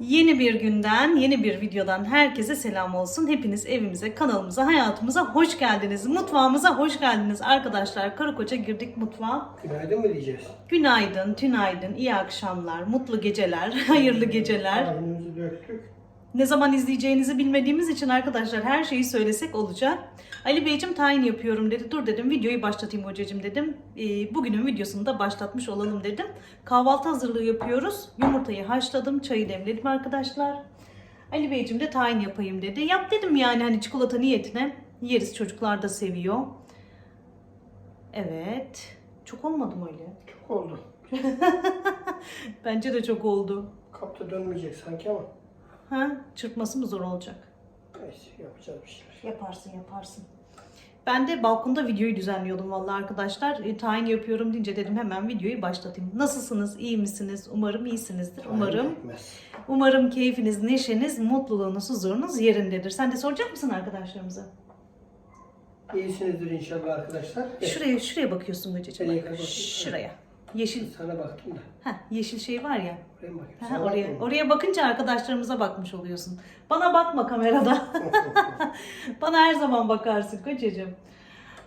Yeni bir günden, yeni bir videodan herkese selam olsun. Hepiniz evimize, kanalımıza, hayatımıza hoş geldiniz. Mutfağımıza hoş geldiniz arkadaşlar. Karı koca girdik mutfağa. Günaydın mı diyeceğiz? Günaydın, tünaydın, iyi akşamlar, mutlu geceler, hayırlı geceler. Kahvemizi döktük. Ne zaman izleyeceğinizi bilmediğimiz için arkadaşlar her şeyi söylesek olacak. Ali Beyciğim tayin yapıyorum dedi. Dur dedim videoyu başlatayım hocacığım dedim. Ee, bugünün videosunu da başlatmış olalım dedim. Kahvaltı hazırlığı yapıyoruz. Yumurtayı haşladım, çayı demledim arkadaşlar. Ali Beyciğim de tayin yapayım dedi. Yap dedim yani hani çikolata niyetine. Yeriz çocuklar da seviyor. Evet. Çok olmadı mı öyle? Çok oldu. Bence de çok oldu. Kapta dönmeyecek sanki ama. Ha? Çırpması mı zor olacak? Neyse yapacağız bir şeyler. Yaparsın yaparsın. Ben de balkonda videoyu düzenliyordum vallahi arkadaşlar. E, tayin yapıyorum deyince dedim hemen videoyu başlatayım. Nasılsınız? İyi misiniz? Umarım iyisinizdir. Umarım Gitmez. umarım keyfiniz, neşeniz, mutluluğunuz, huzurunuz yerindedir. Sen de soracak mısın arkadaşlarımıza? İyisinizdir inşallah arkadaşlar. Şuraya şuraya bakıyorsun bakayım? Şuraya. Yeşil Sana baktım da. Heh, yeşil şey var ya. Oraya mı bakayım? Ha, Sana oraya oraya bakınca arkadaşlarımıza bakmış oluyorsun. Bana bakma kamerada. Bana her zaman bakarsın kocacığım.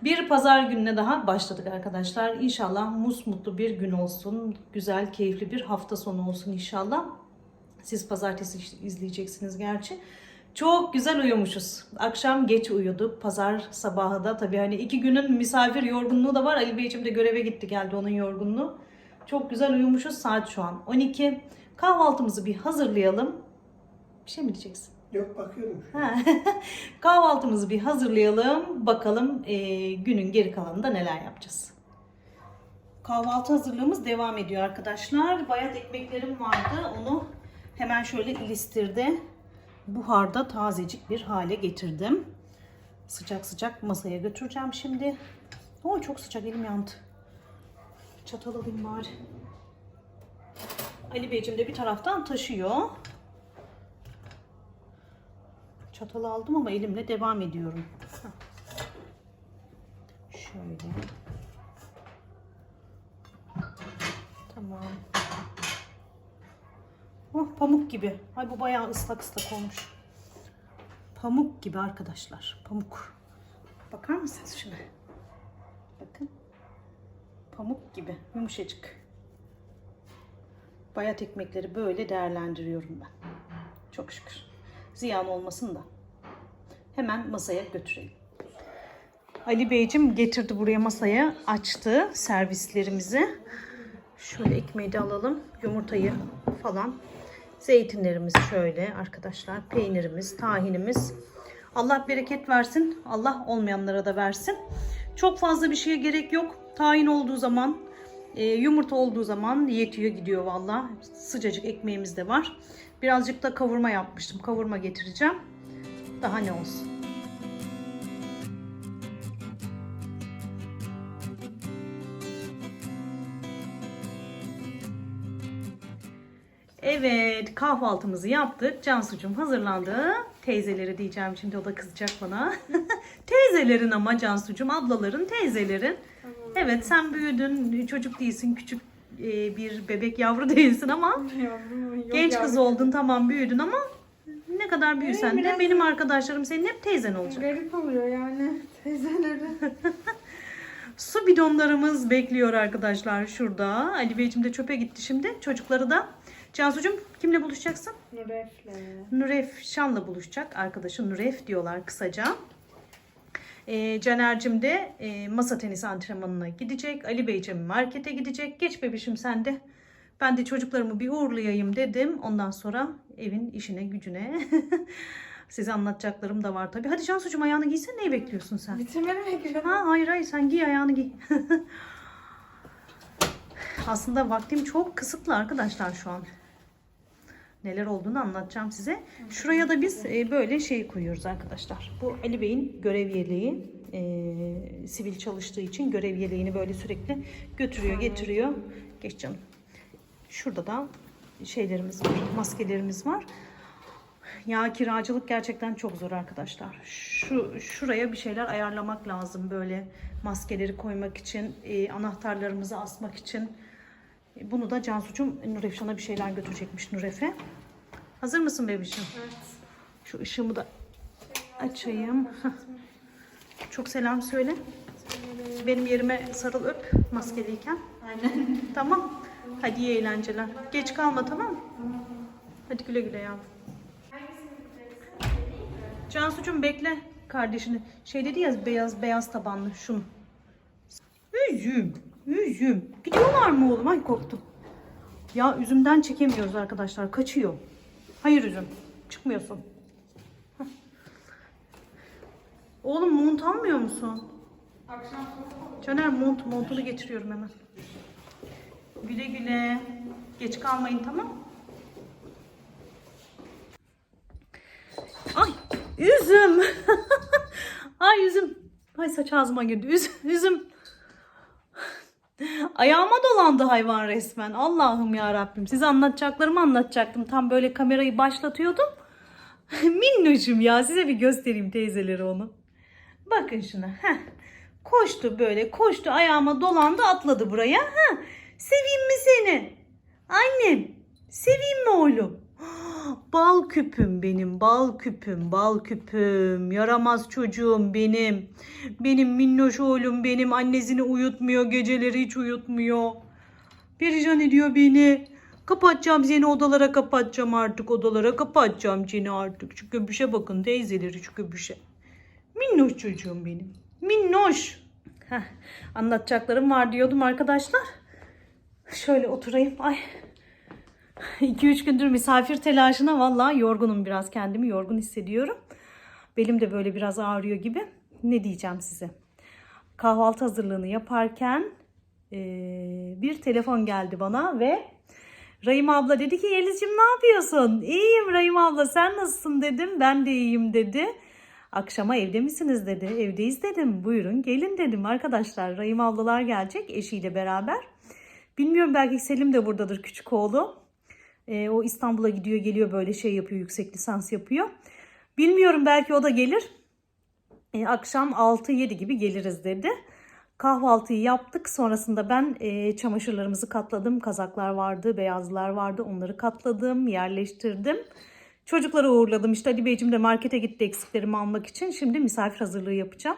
Bir pazar gününe daha başladık arkadaşlar. İnşallah musmutlu bir gün olsun. Güzel, keyifli bir hafta sonu olsun inşallah. Siz pazartesi izleyeceksiniz gerçi. Çok güzel uyumuşuz. Akşam geç uyuduk. Pazar sabahı da tabii hani iki günün misafir yorgunluğu da var. Ali Beyciğim de göreve gitti geldi onun yorgunluğu. Çok güzel uyumuşuz. Saat şu an 12. Kahvaltımızı bir hazırlayalım. Bir şey mi diyeceksin? Yok bakıyorum. Kahvaltımızı bir hazırlayalım. Bakalım eee, günün geri kalanında neler yapacağız. Kahvaltı hazırlığımız devam ediyor arkadaşlar. Bayat ekmeklerim vardı. Onu hemen şöyle ilistirde buharda tazecik bir hale getirdim. Sıcak sıcak masaya götüreceğim şimdi. Oo çok sıcak elim yandı. Çatal alayım bari. Ali Beyciğim de bir taraftan taşıyor. Çatalı aldım ama elimle devam ediyorum. Şöyle. Tamam. Oh, pamuk gibi. Ay bu bayağı ıslak ıslak olmuş. Pamuk gibi arkadaşlar. Pamuk. Bakar mısınız şuna? Bakın. Pamuk gibi. Yumuşacık. Bayat ekmekleri böyle değerlendiriyorum ben. Çok şükür. Ziyan olmasın da. Hemen masaya götürelim. Ali Beyciğim getirdi buraya masaya. Açtı servislerimizi. Şöyle ekmeği de alalım. Yumurtayı falan. Zeytinlerimiz şöyle arkadaşlar. Peynirimiz, tahinimiz. Allah bereket versin. Allah olmayanlara da versin. Çok fazla bir şeye gerek yok. Tahin olduğu zaman, e, yumurta olduğu zaman yetiyor gidiyor valla. Sıcacık ekmeğimiz de var. Birazcık da kavurma yapmıştım. Kavurma getireceğim. Daha ne olsun. Evet kahvaltımızı yaptık. Cansucuğum hazırlandı. Teyzeleri diyeceğim şimdi o da kızacak bana. Teyzelerin ama Cansucuğum ablaların teyzelerin. Evet sen büyüdün çocuk değilsin küçük e, bir bebek yavru değilsin ama Yavrum, yok genç kız yavrum. oldun tamam büyüdün ama ne kadar büyüsen de benim arkadaşlarım senin hep teyzen olacak. Garip oluyor yani teyzeleri. Su bidonlarımız bekliyor arkadaşlar şurada. Ali Beyciğim de çöpe gitti şimdi. Çocukları da. Cansucuğum kimle buluşacaksın? Nuref'le. Nuref Şan'la buluşacak. Arkadaşı Nuref diyorlar kısaca. Ee, Caner'cim de e, masa tenisi antrenmanına gidecek. Ali Beyciğim markete gidecek. Geç bebişim sen de. Ben de çocuklarımı bir uğurlayayım dedim. Ondan sonra evin işine gücüne. Size anlatacaklarım da var tabii. Hadi Cansucuğum ayağını giysen neyi bekliyorsun sen? Bitirmeni bekliyorum. Ha hayır hayır sen giy ayağını giy. Aslında vaktim çok kısıtlı arkadaşlar şu an. Neler olduğunu anlatacağım size. Şuraya da biz e, böyle şey koyuyoruz arkadaşlar. Bu Ali Bey'in görev yeleği. E, sivil çalıştığı için görev yeleğini böyle sürekli götürüyor getiriyor. Geç canım. Şurada da şeylerimiz var, maskelerimiz var. Ya kiracılık gerçekten çok zor arkadaşlar. Şu şuraya bir şeyler ayarlamak lazım böyle maskeleri koymak için, e, anahtarlarımızı asmak için. Bunu da Cansu'cum Nurefşan'a bir şeyler götürecekmiş Nuref'e. Hazır mısın bebişim? Evet. Şu ışığımı da açayım. Çok selam söyle. Benim yerime sarıl öp maskeliyken. Aynen. Tamam. Hadi iyi eğlenceler. Geç kalma tamam mı? Hadi güle güle yavrum. Cansucuğum bekle kardeşini. Şey dedi ya beyaz beyaz tabanlı şunu. Üzüm. Üzüm. Gidiyorlar mı oğlum? Ay korktum. Ya üzümden çekemiyoruz arkadaşlar. Kaçıyor. Hayır üzüm. Çıkmıyorsun. Oğlum mont almıyor musun? Akşam Caner mont, montunu getiriyorum hemen. Güle güle. Geç kalmayın tamam? Ay üzüm. Ay üzüm. Ay saç ağzıma girdi. Üz, üzüm. Ayağıma dolandı hayvan resmen. Allah'ım ya Rabbim. Size anlatacaklarımı anlatacaktım. Tam böyle kamerayı başlatıyordum. Minnoşum ya. Size bir göstereyim teyzeleri onu. Bakın şuna. Heh. Koştu böyle. Koştu. Ayağıma dolandı. Atladı buraya. Heh. Seveyim mi seni? Annem. Seveyim mi oğlum? Bal küpüm benim, bal küpüm, bal küpüm. Yaramaz çocuğum benim. Benim minnoş oğlum benim. Annesini uyutmuyor, geceleri hiç uyutmuyor. Perişan ediyor beni. Kapatacağım seni odalara kapatacağım artık. Odalara kapatacağım seni artık. Şu göbüşe bakın teyzeleri şu göbüşe. Minnoş çocuğum benim. Minnoş. Heh, anlatacaklarım var diyordum arkadaşlar. Şöyle oturayım. Ay 2-3 gündür misafir telaşına vallahi yorgunum biraz kendimi yorgun hissediyorum. Belim de böyle biraz ağrıyor gibi. Ne diyeceğim size? Kahvaltı hazırlığını yaparken eee, bir telefon geldi bana ve Rahim abla dedi ki Yeliz'cim ne yapıyorsun? İyiyim Rahim abla sen nasılsın dedim. Ben de iyiyim dedi. Akşama evde misiniz dedi. Evdeyiz dedim. Buyurun gelin dedim arkadaşlar. Rahim ablalar gelecek eşiyle beraber. Bilmiyorum belki Selim de buradadır küçük oğlu. Ee, o İstanbul'a gidiyor geliyor böyle şey yapıyor yüksek lisans yapıyor. Bilmiyorum belki o da gelir. Ee, akşam 6-7 gibi geliriz dedi. Kahvaltıyı yaptık. Sonrasında ben e, çamaşırlarımızı katladım. Kazaklar vardı, beyazlar vardı. Onları katladım, yerleştirdim. Çocukları uğurladım. İşte Ali Beyciğim de markete gitti eksiklerimi almak için. Şimdi misafir hazırlığı yapacağım.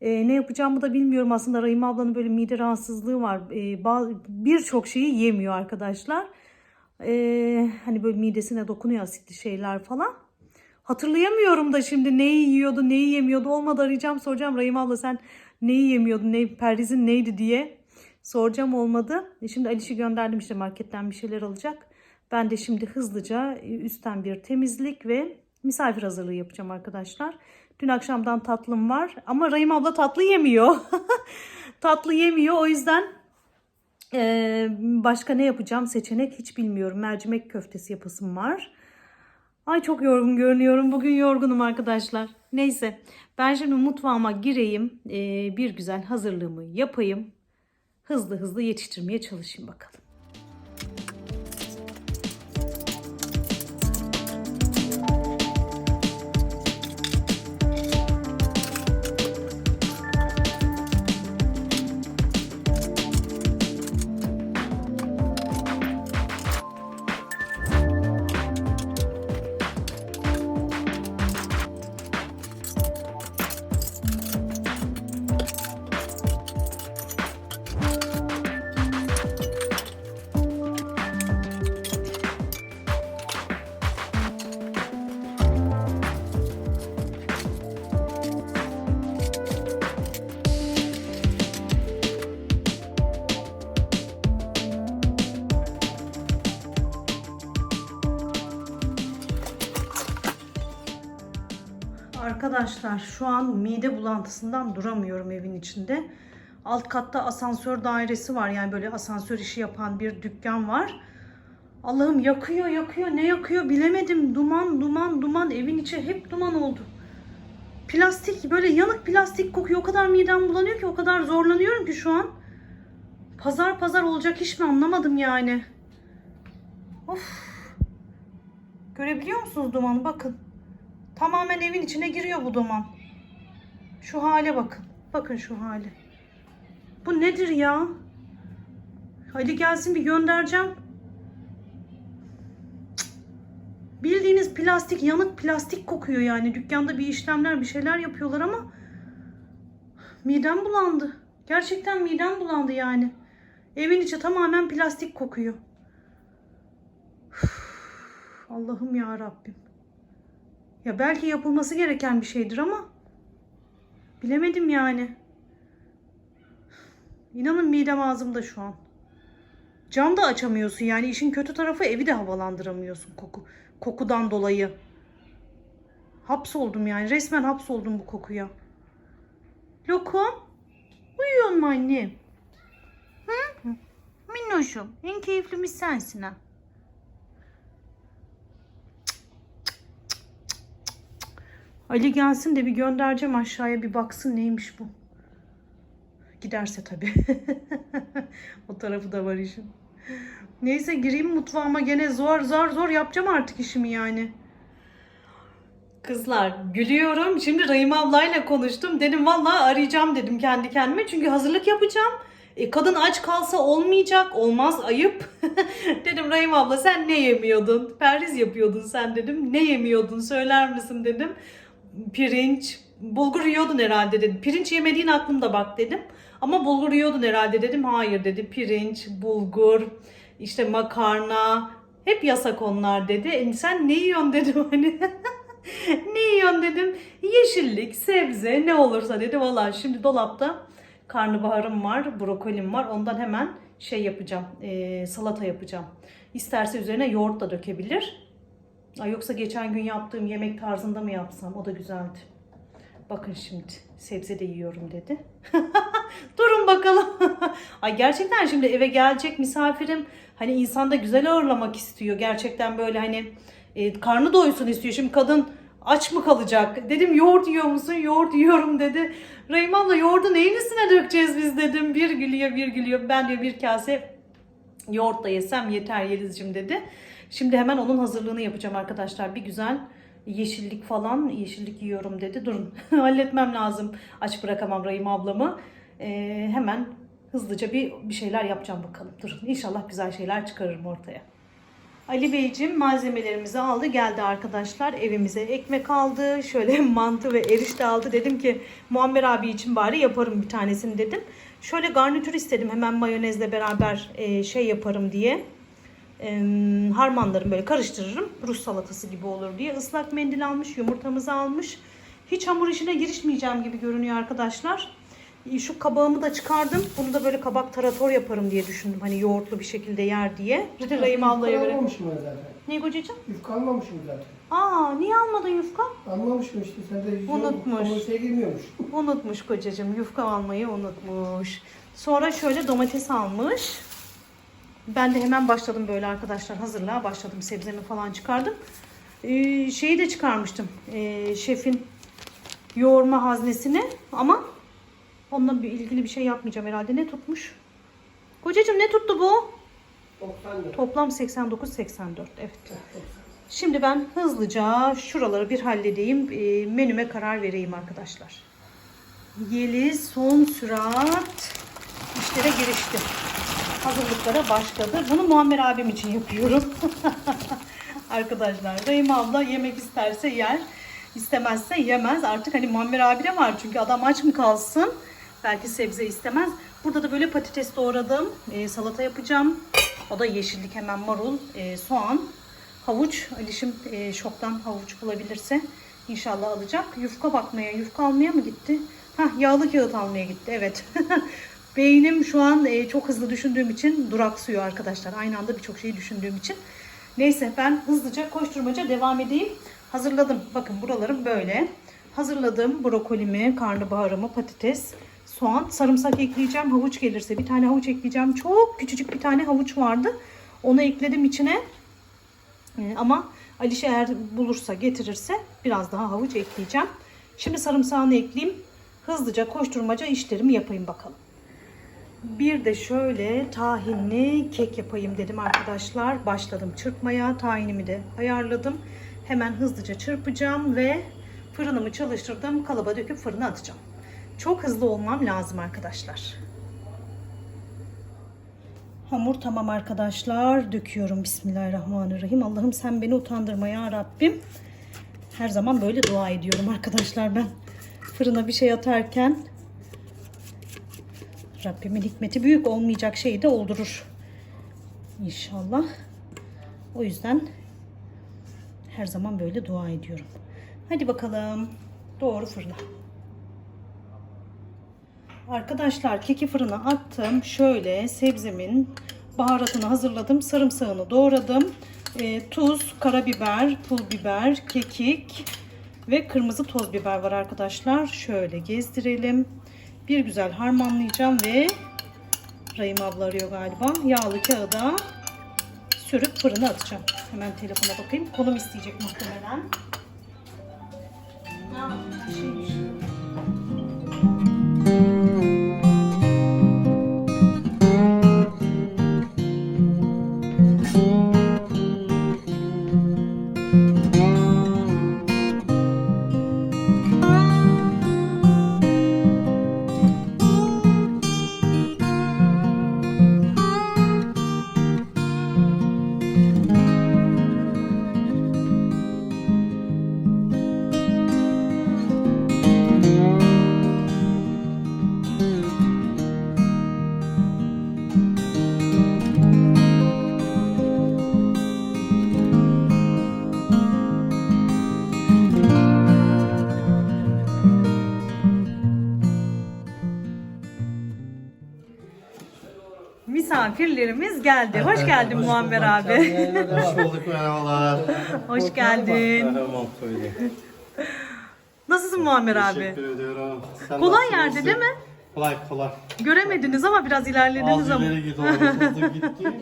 Ee, ne yapacağımı da bilmiyorum. Aslında Rahim ablanın böyle mide rahatsızlığı var. Bazı- Birçok şeyi yemiyor arkadaşlar. Ee, hani böyle midesine dokunuyor asitli şeyler falan. Hatırlayamıyorum da şimdi neyi yiyordu, neyi yemiyordu. Olmadı arayacağım soracağım. Rahim abla sen neyi yemiyordun, ne, perhizin neydi diye soracağım olmadı. E Şimdi Aliş'i gönderdim işte marketten bir şeyler alacak. Ben de şimdi hızlıca e, üstten bir temizlik ve misafir hazırlığı yapacağım arkadaşlar. Dün akşamdan tatlım var ama Rahim abla tatlı yemiyor. tatlı yemiyor o yüzden ee, başka ne yapacağım seçenek hiç bilmiyorum. Mercimek köftesi yapasım var. Ay çok yorgun görünüyorum. Bugün yorgunum arkadaşlar. Neyse ben şimdi mutfağıma gireyim. Ee, bir güzel hazırlığımı yapayım. Hızlı hızlı yetiştirmeye çalışayım bakalım. Arkadaşlar şu an mide bulantısından duramıyorum evin içinde. Alt katta asansör dairesi var. Yani böyle asansör işi yapan bir dükkan var. Allah'ım yakıyor yakıyor ne yakıyor bilemedim. Duman duman duman evin içi hep duman oldu. Plastik böyle yanık plastik kokuyor. O kadar midem bulanıyor ki o kadar zorlanıyorum ki şu an. Pazar pazar olacak iş mi anlamadım yani. Of. Görebiliyor musunuz dumanı bakın. Tamamen evin içine giriyor bu duman. Şu hale bakın. Bakın şu hale. Bu nedir ya? Ali gelsin bir göndereceğim. Bildiğiniz plastik, yanık plastik kokuyor yani. Dükkanda bir işlemler, bir şeyler yapıyorlar ama midem bulandı. Gerçekten midem bulandı yani. Evin içi tamamen plastik kokuyor. Allah'ım ya Rabbim. Ya belki yapılması gereken bir şeydir ama bilemedim yani. İnanın midem ağzımda şu an. Cam da açamıyorsun yani işin kötü tarafı evi de havalandıramıyorsun koku kokudan dolayı. Hapsoldum yani resmen hapsoldum bu kokuya. Lokum uyuyor mu annem? Hı? Minnoşum en keyiflimiz sensin ha. Ali gelsin de bir göndereceğim aşağıya bir baksın neymiş bu. Giderse tabii. o tarafı da var işin. Neyse gireyim mutfağıma gene zor zor zor yapacağım artık işimi yani. Kızlar gülüyorum. Şimdi Rahim ablayla konuştum. Dedim vallahi arayacağım dedim kendi kendime. Çünkü hazırlık yapacağım. E, kadın aç kalsa olmayacak. Olmaz ayıp. dedim Rahim abla sen ne yemiyordun? Perhiz yapıyordun sen dedim. Ne yemiyordun söyler misin dedim. Pirinç, bulgur yiyordun herhalde dedim. Pirinç yemediğin aklımda bak dedim. Ama bulgur yiyordun herhalde dedim. Hayır dedi. Pirinç, bulgur, işte makarna. Hep yasak onlar dedi. E, sen ne yiyorsun dedim hani. ne yiyorsun dedim. Yeşillik, sebze ne olursa dedi. Valla şimdi dolapta karnabaharım var, brokolim var. Ondan hemen şey yapacağım. e, salata yapacağım. İsterse üzerine yoğurt da dökebilir. Ay yoksa geçen gün yaptığım yemek tarzında mı yapsam? O da güzeldi. Bakın şimdi sebze de yiyorum dedi. Durun bakalım. Ay gerçekten şimdi eve gelecek misafirim. Hani insan da güzel ağırlamak istiyor. Gerçekten böyle hani e, karnı doysun istiyor. Şimdi kadın aç mı kalacak? Dedim yoğurt yiyor musun? Yoğurt yiyorum dedi. Rahim abla yoğurdu neyin üstüne dökeceğiz biz dedim. Bir gülüyor bir gülüyor. Ben diyor bir kase yoğurt da yesem yeter Yeliz'cim dedi. Şimdi hemen onun hazırlığını yapacağım arkadaşlar. Bir güzel yeşillik falan yeşillik yiyorum dedi. Durun halletmem lazım. Aç bırakamam Rahim ablamı. Ee, hemen hızlıca bir, bir şeyler yapacağım bakalım. Durun inşallah güzel şeyler çıkarırım ortaya. Ali Beyciğim malzemelerimizi aldı geldi arkadaşlar evimize ekmek aldı şöyle mantı ve erişte aldı dedim ki Muammer abi için bari yaparım bir tanesini dedim. Şöyle garnitür istedim hemen mayonezle beraber e, şey yaparım diye e, harmanlarımı böyle karıştırırım Rus salatası gibi olur diye ıslak mendil almış yumurtamızı almış hiç hamur işine girişmeyeceğim gibi görünüyor arkadaşlar. E, Şu kabağımı da çıkardım. Bunu da böyle kabak tarator yaparım diye düşündüm. Hani yoğurtlu bir şekilde yer diye. Rahim ablaya Yufka göre. almamış mı zaten? Ne kocacığım? Yufka almamış mı zaten? Aa niye almadın yufka? Almamış mı işte sen de Unutmuş. hamur şey girmiyormuş. Unutmuş kocacığım. Yufka almayı unutmuş. Sonra şöyle domates almış. Ben de hemen başladım böyle arkadaşlar. Hazırlığa başladım. Sebzemi falan çıkardım. Ee, şeyi de çıkarmıştım. Ee, şefin yoğurma haznesini. Ama onunla bir ilgili bir şey yapmayacağım herhalde. Ne tutmuş? Kocacığım ne tuttu bu? 90 lira. Toplam 89-84. Evet. Şimdi ben hızlıca şuraları bir halledeyim. E, menüme karar vereyim arkadaşlar. Yeliz son sürat işlere girişti. Hazırlıklara başladı. Bunu Muammer abim için yapıyorum. arkadaşlar Rahim abla yemek isterse yer. istemezse yemez. Artık hani Muammer abi de var. Çünkü adam aç mı kalsın? Belki sebze istemez. Burada da böyle patates doğradım. E, salata yapacağım. O da yeşillik hemen marul, e, soğan, havuç. Alişim e, şoktan havuç bulabilirse inşallah alacak. Yufka bakmaya, yufka almaya mı gitti? Hah yağlı kağıt almaya gitti evet. Beynim şu an e, çok hızlı düşündüğüm için duraksıyor arkadaşlar. Aynı anda birçok şeyi düşündüğüm için. Neyse ben hızlıca koşturmaca devam edeyim. Hazırladım. Bakın buralarım böyle. Hazırladım brokolimi, karnabaharımı, patates, soğan, sarımsak ekleyeceğim. Havuç gelirse bir tane havuç ekleyeceğim. Çok küçücük bir tane havuç vardı. Onu ekledim içine. Ee, ama Aliş eğer bulursa getirirse biraz daha havuç ekleyeceğim. Şimdi sarımsağını ekleyeyim. Hızlıca koşturmaca işlerimi yapayım bakalım. Bir de şöyle tahinli kek yapayım dedim arkadaşlar. Başladım çırpmaya. Tahinimi de ayarladım. Hemen hızlıca çırpacağım ve fırınımı çalıştırdım. Kalıba döküp fırına atacağım. Çok hızlı olmam lazım arkadaşlar. Hamur tamam arkadaşlar. Döküyorum. Bismillahirrahmanirrahim. Allah'ım sen beni utandırma ya Rabbim. Her zaman böyle dua ediyorum arkadaşlar ben. Fırına bir şey atarken Rabbimin hikmeti büyük olmayacak şeyi de oldurur. İnşallah. O yüzden her zaman böyle dua ediyorum. Hadi bakalım. Doğru fırına. Arkadaşlar keki fırına attım. Şöyle sebzemin baharatını hazırladım. Sarımsağını doğradım. Ee, tuz, karabiber, pul biber, kekik ve kırmızı toz biber var arkadaşlar. Şöyle gezdirelim. Bir güzel harmanlayacağım ve Rahim abla arıyor galiba. Yağlı kağıda sürüp fırına atacağım. Hemen telefona bakayım. Konum isteyecek muhtemelen. Bir şeymiş. Misafirlerimiz geldi. Hoş geldin Muammer abi. Hoş bulduk merhabalar. Hoş geldin. Merhaba. Nasılsın Muammer abi? Teşekkür ediyorum. Sen Kolay nasılsın? yerde değil mi? Kolay kolay. Göremediniz ama biraz ilerlediniz Az ama. ileri git orada hızlı gitti.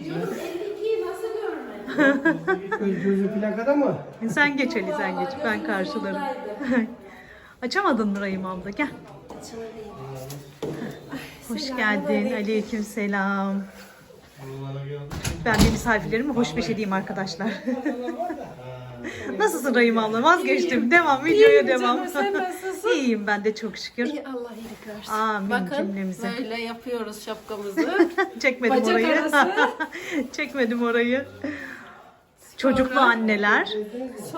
Göz gözü plakada mı? Sen geç Ali sen geç. Ben karşılarım. Açamadın mı Rahim abla? Gel. Hoş geldin. Aleyküm selam. Ben de misafirlerime hoş beş edeyim arkadaşlar. Nasılsın Rahim abla? Vazgeçtim. Devam. Videoya devam. canım, sen nasılsın? İyiyim ben de çok şükür. İyi Allah iyilik versin. Amin Bakın cümlemize. böyle yapıyoruz şapkamızı. Çekmedim Bacak orayı. arası. Çekmedim orayı. Çocuklu anneler.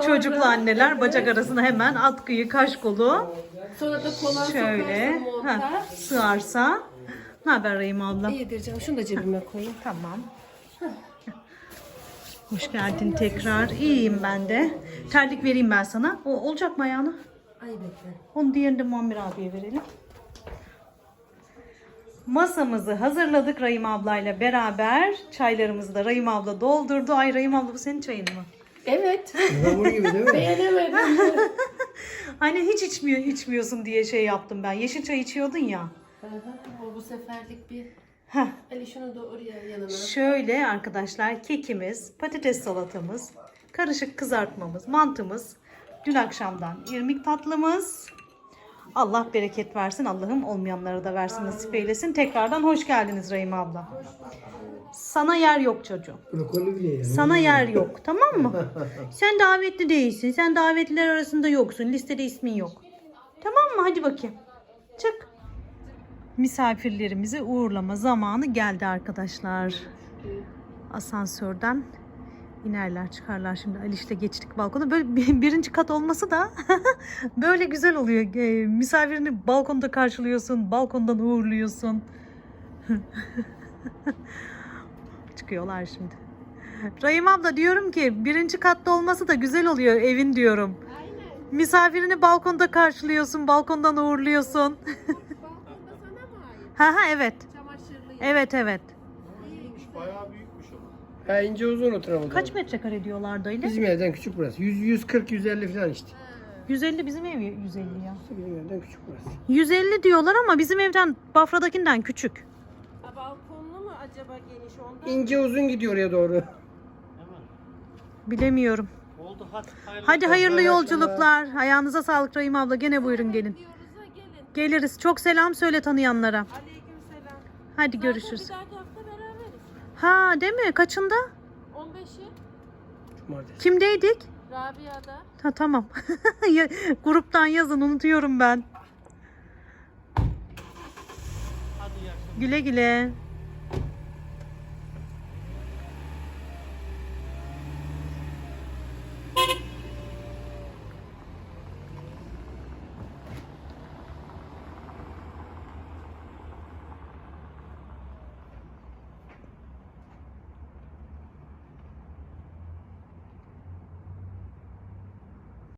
Çocuklu anneler bacak arasına hemen atkıyı, kaş kolu Sonra da kolan şöyle sokarsın heh, monta. sığarsa. Ne haber Rahim abla? İyidir canım. Şunu da cebime koyayım. Tamam. Hoş geldin tekrar. İyiyim ben de. Terlik vereyim ben sana. O olacak mı ayağına? Ay bekle. Onu diğerini de Muammer abiye verelim. Masamızı hazırladık Rahim ablayla beraber. Çaylarımızı da Rahim abla doldurdu. Ay Rahim abla bu senin çayın mı? Evet. Hamur gibi değil mi? Beğenemedim. Hani hiç içmiyor, içmiyorsun diye şey yaptım ben. Yeşil çay içiyordun ya. O bu seferlik bir. Heh. Ali şunu da oraya yanına. Şöyle arkadaşlar kekimiz, patates salatamız, karışık kızartmamız, mantımız, dün akşamdan irmik tatlımız. Allah bereket versin. Allah'ım olmayanlara da versin, nasip eylesin. Tekrardan hoş geldiniz Rahim abla. Sana yer yok çocuğum. Brokoli bile yani. Sana yer yok. Tamam mı? Sen davetli değilsin. Sen davetliler arasında yoksun. Listede ismin yok. Tamam mı? Hadi bakayım. Çık. Misafirlerimizi uğurlama zamanı geldi arkadaşlar. Asansörden inerler çıkarlar şimdi Aliş'le geçtik balkona. Böyle bir- birinci kat olması da böyle güzel oluyor. E, misafirini balkonda karşılıyorsun, balkondan uğurluyorsun. Çıkıyorlar şimdi. Rahim abla diyorum ki birinci katta olması da güzel oluyor evin diyorum. Misafirini balkonda karşılıyorsun, balkondan uğurluyorsun. Ha ha evet. Evet evet. Bayağı büyükmüş ama. Ha ince uzun o tarafı. Kaç metrekare diyorlardı öyle? Bizim evden küçük burası. 100, 140, 150 falan işte. 150 bizim ev 150 ya. Bizim evden küçük burası. 150 diyorlar ama bizim evden Bafra'dakinden küçük. Ha, balkonlu mu acaba geniş ondan? İnce uzun gidiyor oraya doğru. Bilemiyorum. Oldu hadi. Hayırlı Hadi hayırlı yolculuklar. Ayağınıza sağlık Rahim abla. Gene buyurun gelin. Gelin. Geliriz. Çok selam söyle tanıyanlara. Aleyküm selam. Hadi görüşürüz. Bir dahaki hafta beraberiz. Ha değil mi? Kaçında? 15'i Cumartesi. Kimdeydik? Rabia'da. Ha tamam. Ya- Gruptan yazın unutuyorum ben. Hadi iyi akşamlar. Güle güle.